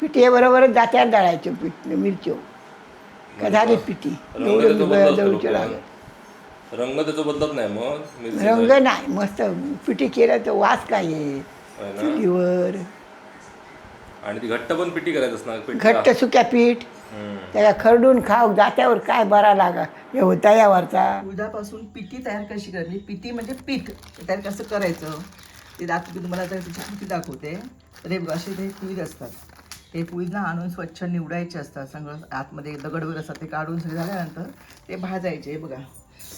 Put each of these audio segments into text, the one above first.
पिठी बरोबरच जात्यात दळायचं पीठ मिरच्यो. का झाली पिठी. रंग एवढं त्याचा बदलत दळूच्या लोकं. लागत रंग त्याचा बदलत नाही मग रंग नाही मस्त पिठी केलं तर वास काय ना? चुलीवर. आणि ती घट्ट पण पिठी करायचं असणार पीठ घट्ट सुक्या पीठ. त्याला खरडून खाऊ जात्यावर काय बरा लागा हे होता यावरचा दुधापासून पिठी तयार कशी करायची? पिठी म्हणजे पीठ तयार कसं करायचं? ते दाखवते तुम्हाला दाखवते. तर हे असे ते कुईद असतात. हे कुळीदला आणून स्वच्छ निवडायचे असतात. सगळं आतमध्ये दगड वगैरे असतात ते काढून सगळे झाल्यानंतर ते भाजायचे. हे बघा.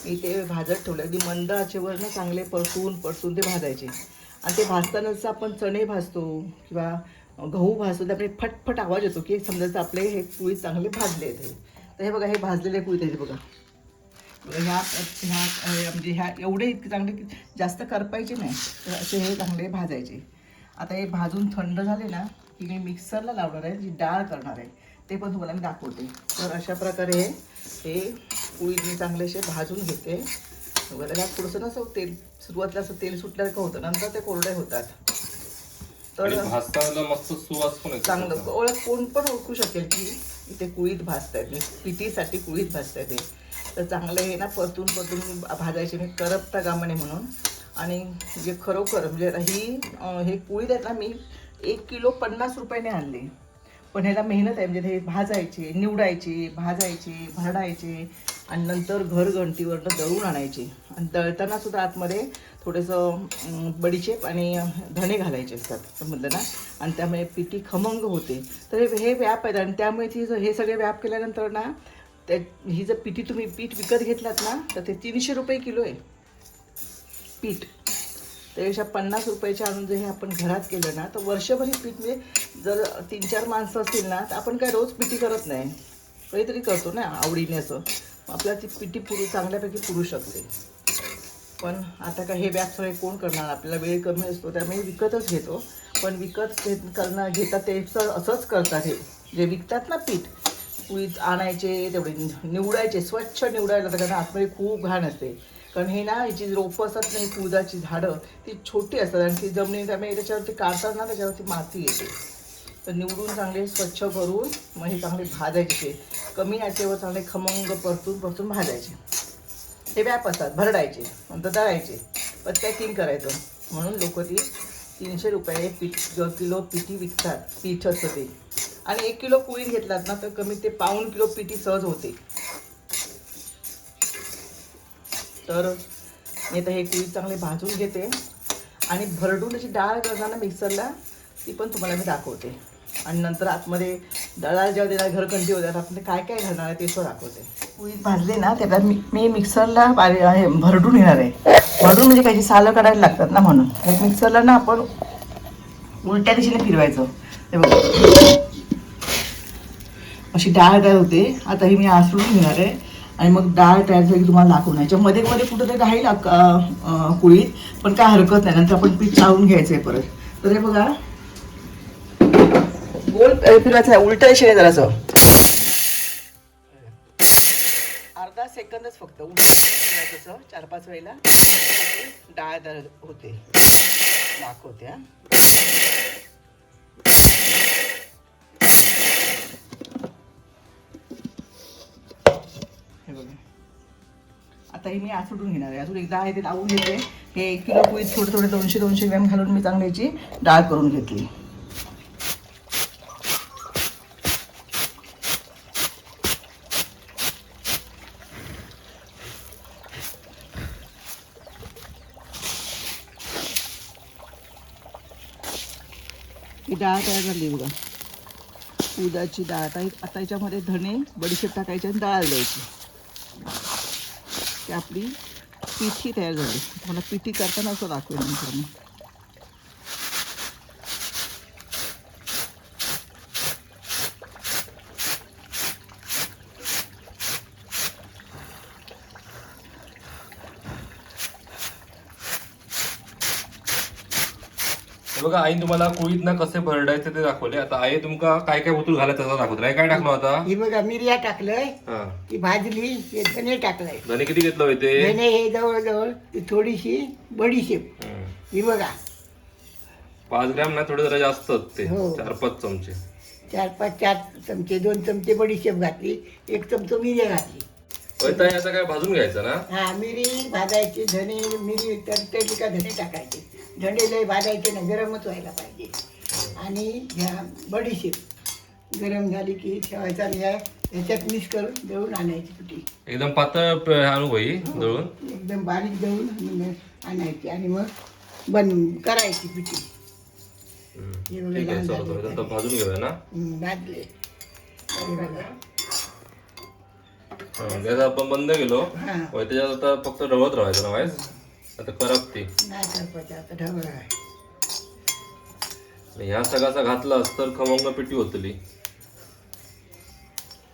मी ते भाजत ठेवले अगदी मंद आचेवर ना चांगले परसून परसून ते भाजायचे. आणि ते भाजताना जसं आपण चणे भाजतो किंवा गहू भाजतो तर आपले फटफट आवाज येतो की समजायचं आपले हे कुळीद चांगले भाजले आहेत. तर हे बघा हे भाजलेले कुळीद आहेत बघा ह्या ह्या म्हणजे ह्या एवढे इतके चांगले की जास्त करपायचे नाही. तर असे हे चांगले भाजायचे. आता हे भाजून थंड झाले ना की मी मिक्सरला लावणार आहे जी डाळ करणार आहे ते पण तुम्हाला मी दाखवते. तर अशा प्रकारे हे पोळी मी चांगले असे भाजून घेते. वगैरे त्यात थोडंसं ना असं तेल सुरुवातीला असं तेल सुटल्यावर का होतं नंतर ते कोरडे होतात. तर मस्त सुवास पण चांगलं. ओळख कोण पण ओळखू शकेल की इथे कुळीत भाजतायत मी पिठीसाठी कुळीत भाजतायत हे तर चांगलं हे ना परतून परतून भाजायचे मी करपता गामाने म्हणून. आणि जे खरोखर म्हणजे ही हे पोळी आहेत ना मी एक किलो पन्नास रुपयाने आणले. पण ह्याला मेहनत आहे म्हणजे ते भाजायचे निवडायचे भाजायचे भरडायचे आणि नंतर घर घंटीवरनं दळून आणायचे. आणि दळताना सुद्धा आतमध्ये थोडंसं बडीशेप आणि धणे घालायचे असतात समजलं ना. आणि त्यामुळे पिठी खमंग होते. तर हे व्याप आहेत आणि त्यामुळे ती जर हे सगळे व्याप केल्यानंतर ना त्या ही जर पिठी तुम्ही पीठ विकत घेतलात ना तर ते तीनशे रुपये किलो आहे. पीठ. त्यापेक्षा पन्नास रुपयाचे आणून जर हे आपण घरात केलं ना तर वर्षभर हे पीठ म्हणजे जर तीन चार माणसं असतील ना तर आपण काय रोज पिठी करत नाही. काहीतरी करतो ना आवडीने असं आपल्या आपल्याला ती पिठी पुरू चांगल्यापैकी पुरू शकते. पण आता काय हे व्याप कोण करणार? आपल्याला वेळ कमी असतो त्यामुळे विकतच घेतो. पण विकत घेत करणं घेतात ते असंच करतात हे. जे विकतात ना पीठ पुळीत आणायचे तेवढे निवडायचे स्वच्छ निवडायला लागतात. कारण आतमध्ये खूप घाण असते. कारण हे ना ह्याची रोपं असतात नाही तुळजाची झाडं ती छोटी असतात आणि ती जमिनी त्यामुळे त्याच्यावरती काढतात ना त्याच्यावरती माती येते. तर निवडून चांगले स्वच्छ करून मग हे चांगले भाजायचे कमी याचेवर चांगले खमंग परतून परतून भाजायचे. हे व्याप असतात भरडायचे नंतर दळायचे. पण पॅकिंग करायचं. म्हणून लोक ती तीनशे रुपये पीठ किलो पिठी विकतात पीठ असतं ते. आणि एक किलो पोळी घेतलात ना तर कमी ते पाऊण किलो पिठी सहज होते. तर मी आता हे पोळी चांगले भाजून घेते. आणि भरडून त्याची डाळ करताना मिक्सरला ती पण तुम्हाला मी दाखवते. आणि नंतर आतमध्ये दळा जेव्हा देणार घरकंटी होत्या आपण काय काय घालणार आहे ते सुद्धा दाखवते. पोळी भाजली ना त्याला मी मी मिक्सरला भरडून घेणार आहे. भरडून म्हणजे काही सालं काढायला लागतात ना म्हणून. मिक्सरला ना आपण उलट्या दिशेने फिरवायचं. ते बघ. अशी डाळ काय होते. आता ही मी आसरून घेणार आहे. आणि मग डाळ तयार झाली की तुम्हाला दाखवून याच्या मध्ये कुठं तरी राहील कुळीत पण काय हरकत नाही. नंतर आपण पीठ चाळून घ्यायचं आहे परत. तर हे बघा. गोल फिरवायचं आहे उलट शेळे जरासं अर्धा सेकंदच फक्त. उलट्या असं चार पाच वेळेला. डाळ होते. दाखवते हा. आता हे मी आसडून घेणार आहे. अजून एकदा आहे ते लावून घेते. हे एक किलो पोळीत थोडे थोडे दोनशे दोनशे ग्रॅम घालून मी चांगल्याची डाळ करून घेतली. ही डाळ तयार झाली बघा. उदाची डाळ आता आता याच्यामध्ये धणे बडीशेप टाकायची आणि डाळ द्यायची. आपली पिठी तयार झाली. मला पिठी करताना असं दाखवेल नंतर हे बघा आई तुम्हाला कुळीत ना कसे भरडायचे ते दाखवले. आता आई तुमका काय काय उतरू घालायचं त्याचा दाखवतो. काय टाकलो आता? ही बघा मिरिया टाकलंय हा. ती भाजली हे धने टाकलंय. धने किती घेतलं होय ते? धने हे जवळजवळ ती थोडीशी बडीशेप हम्म. ही बघा. पाच ग्रॅम ना थोडे जरा जास्तच ते. हो. चार पाच चमचे. चार पाच चार चमचे दोन चमचे बडीशेप घातली एक चमचो मिरी घातली. होय ताई आता काय भाजून घ्यायचं ना? हा मिरी भाजायची धने मिरी तडतडली का धने टाकायचे. धने लय भाजायचे ना गरमच व्हायला पाहिजे. आणि ह्या बडीशेप गरम झाली की ठेवायचा आणि ह्या ह्याच्यात मिक्स करून दळून आणायची पिठी एकदम पातळ प- आणू भाई दळून. एकदम बारीक दळून आणायची आणि मग बन करायची पिठी. हम्म. हे बघा ठीक आहे लाल चला झाले. थोडं आता भाजून घेऊया ना. भाजले. हे बघा. हा, गॅस आपण बंद केलो. हा. होय त्याच्यात आता फक्त ढवळत राहायचं ना वाईस आता करप ती ढवळ ह्या सगळ्याचा घातलास तर खमंग पिठी होतली.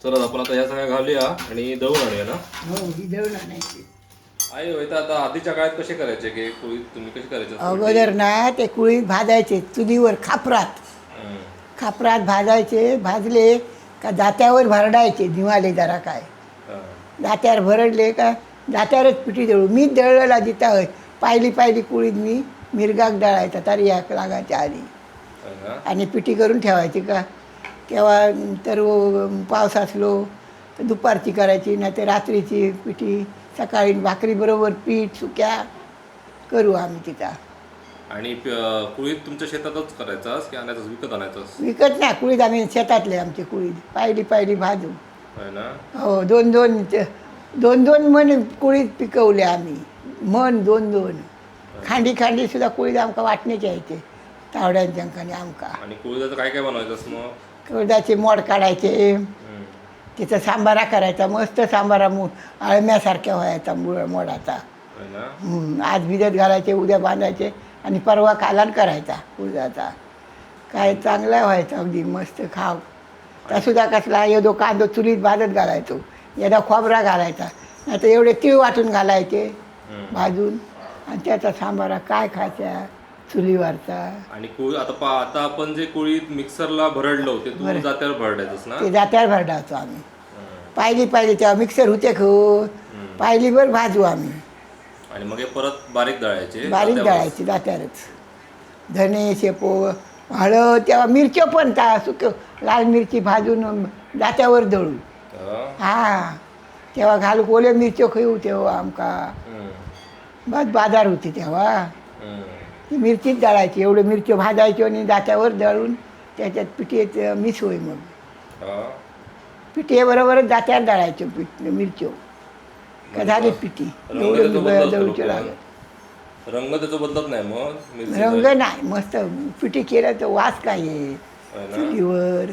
चला आपण आता ह्या सगळ्या घालूया आणि दळून आणूया ना? हो आणायची. आई होय तर आता आधीच्या काळात कसे करायचे की पोळी तुम्ही कशी करायचे? अगोदर ना ते कुळीत भाजायचे चुलीवर खापरात. खापरात भाजायचे भाजले का दात्यावर भरडायचे निवाले जरा काय. हा. दात्यावर भरडले का दात्यावरच पिठी दळू मी दळलेला जिता होय पाहिली पाहिली कुळीत मी मिरगाक दळायचा तरी या लागायच्या आधी? आणि पिठी करून ठेवायची का? केव्हा तर पाऊस असलो तर दुपारची करायची नाही तर रात्रीची पिठी सकाळी भाकरी बरोबर पीठ सुक्या करू आम्ही तिथं. आणि पोळी तुमच्या शेतातच करायचास की आणायचास विकत आणायचास? विकत नाही कुळीत आम्ही शेतातले आमचे कुळीत पाहिली पाहिली भाजू. हो दोन दोन दोन दोन मन कुळीत पिकवले आम्ही. मन दोन दोन. खांडी खांडी सुद्धा कुळीत आमका वाटण्याचे यायचे तावड्यांच्या अंकाने आमका. आणि पोळीचं काय काय मग? कवदाचे मोड काढायचे. तिथं सांबारा करायचा मस्त सांबारा मो आळम्यासारख्या व्हायचा मुळ मोडाचा. होय ना? हम्म, आज भिजत घालायचे उद्या बांधायचे आणि परवा कालान करायचा उडदाचा काय चांगला व्हायचा अगदी मस्त खाव. त्या सुद्धा कसला येदो कांदो चुलीत भाजत घालायचो. यदा खोबरा घालायचा. नाही तर एवढे तीळ वाटून घालायचे. भाजून. आणि त्याचा सांबारा काय खायचा? चुलीवरचा. आणि कोळी आता पा आता आपण जे कोळीत मिक्सरला भरडलो ते तू जात्यावर भरडायचंस ना? ते जात्यावर भरडायचो आम्ही. पाहिली पाहिली तेव्हा मिक्सर होते खो पाहिलीवर भाजू आम्ही. आणि मग हे परत बारीक दळायचे बारीक जात्यावर. दळायची दात्यावरच धने शेपो हळद तेव्हा मिरच्या पण त्या सुक लाल मिरची भाजून दात्यावर दळू हा. हा तेव्हा घालू ओले मिरच्यो खाऊ तेव्हा आमका. बस बाजार होती तेव्हा. ती मिरचीच दळायची एवढे मिरच्यो भाजायच्यो आणि दात्यावर दळून त्याच्यात पिठीत मिस होई मग हा. पिठीबरोबरच दात्यावर दळायचो पीठ मिरच्यो का झाली पिठी एवढं दळूच्या. लागत रंग त्याचा बदलत नाही मग रंग नाही मस्त पिठी केलं तर वास काय? चुलीवर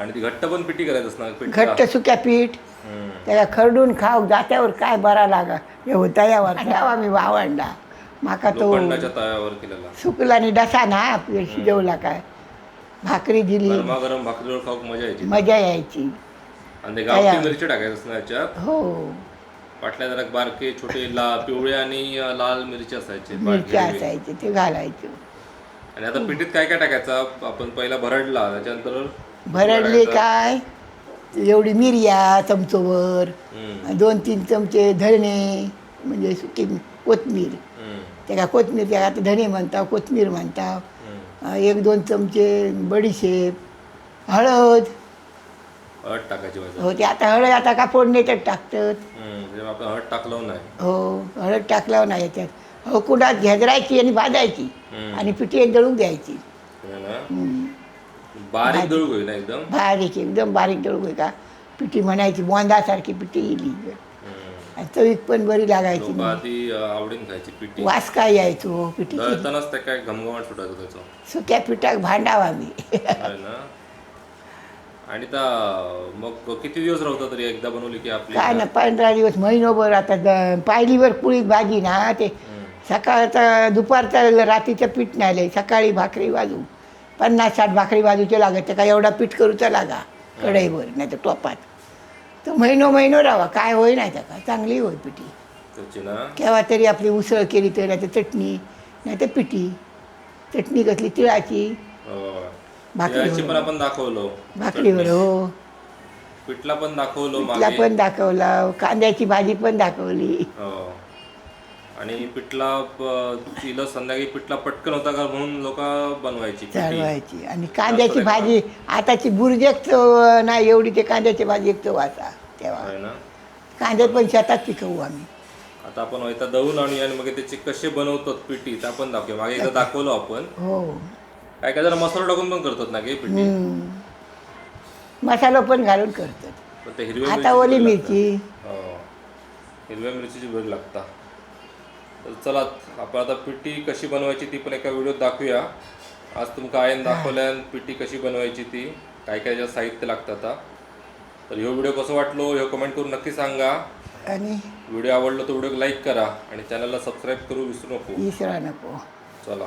आणि ती घट्ट पण पिठी ना पिठी. घट्ट सुक्या पीठ. त्याला खरडून खाऊ जात्यावर काय बरा लागा. हे होता यावर. खावा मी वावंडा माका तो लोखंडाच्या तव्यावर केलेला. सुकला आणि डसा ना आपल्या शिजवला काय. भाकरी दिली. गरमागरम भाकरीवर खाऊक मजा यायची. मजा यायची. आणि ते गावठी. मिरची टाकायचं याच्यात. हो. पाटल्या जरा बारके छोटे ला पिवळे आणि लाल मिरची असायचे. मिरची. असायची ते घालायचं. आणि आता पिठीत काय काय टाकायचं? आपण पहिला भरडला त्याच्यानंतर भरडले काय? एवढी मिरया चमचोवर दोन तीन चमचे धणे म्हणजे सुकी कोथमीर. त्याला कोथमीर त्याला आता धणे म्हणता कोथमीर म्हणता. हम्म. अं, एक दोन चमचे बडीशेप हळद. हळद टाकायची हो ते आता हळद आता का फोडणीतच टाकतात. जेव्हा आपण हळद टाकलं नाही. हो हळद टाकल्यावर नाही याच्यात हो कुडात घेजरायची आणि भाजायची हम्म. आणि पिठी दळून द्यायची. बारीक दळू होईल ना एकदम? बारीक एकदम बारीक दळू आहे का? पिठी म्हणायची बोंदासारखी पिठी हम्म. आणि चवीत पण बरी लागायची लोक आधी अं, आवडीन खायची पिठी. वास काय यायचो पिठीची? दळतानाच त्या काय घमघमाट सुटायचं त्याचं. सुक्या पिठाक भांडावा ना? आणि त्या मग किती दिवस राहतं तरी एकदा बनवली की आपली? काय ना पंधरा दिवस महिनोभर आता द- पायलीवर पुळीत भाजी ना ते. सकाळचा दुपारचा रात्रीचं पीठ नाही सकाळी भाकरी बाजू पन्नास साठ भाकरी बाजूचे लागत काय एवढा पीठ करूचा लागा कढईवर नाही तर टोपात. तर महिनो महिनो राहा काय होई नाही का चांगली होय पिठी. केव्हा तरी आपली उसळ केली तर नाही तर चटणी नाही तर पिठी. चटणी कसली तिळाची. हो. तिळाची पण आपण दाखवलो. भाकरीवर हो. पिठला पण दाखवलो पिठला पण दाखवला कांद्याची भाजी पण दाखवली. हो. आणि पिठला तिला संध्याकाळी पिठला पटकन होता का म्हणून लोक बनवायची. चालवायची आणि कांद्याची भाजी आताची बुर्जी एक चव नाही एवढी ते कांद्याची भाजी एक चव आता तेव्हा. आहे ना? कांदे पण शेतात पिकवू आम्ही. आता आपण वैता दळून आणूया आणि मग त्याचे कसे बनवतात पिठी ते आपण दाखवूया. मागे एकदा दाखवलो आपण. हो. काय काय जरा मसाला टाकून पण करतात ना गे पिठी? हम्म. मसाला पण घालून करतात. पण ते हिरव्या आता मिरचीची ओली भर मिरची. हो. हिरव्या मिरचीची भर लागता. तर चला आपण आता पिठी कशी बनवायची ती पण एका व्हिडिओत दाखवूया. आज तुमका आयन दाखवल्यान पिठी कशी बनवायची ती काय काय ज्या साहित्य लागतं आता. तर ह्यो व्हिडिओ कसं वाटलो ह्यो कमेंट करून नक्की सांगा. आणि? व्हिडिओ आवडला तर व्हिडिओ लाईक करा आणि चॅनलला सबस्क्राईब करू विसरू नको. इसरा नको. चला.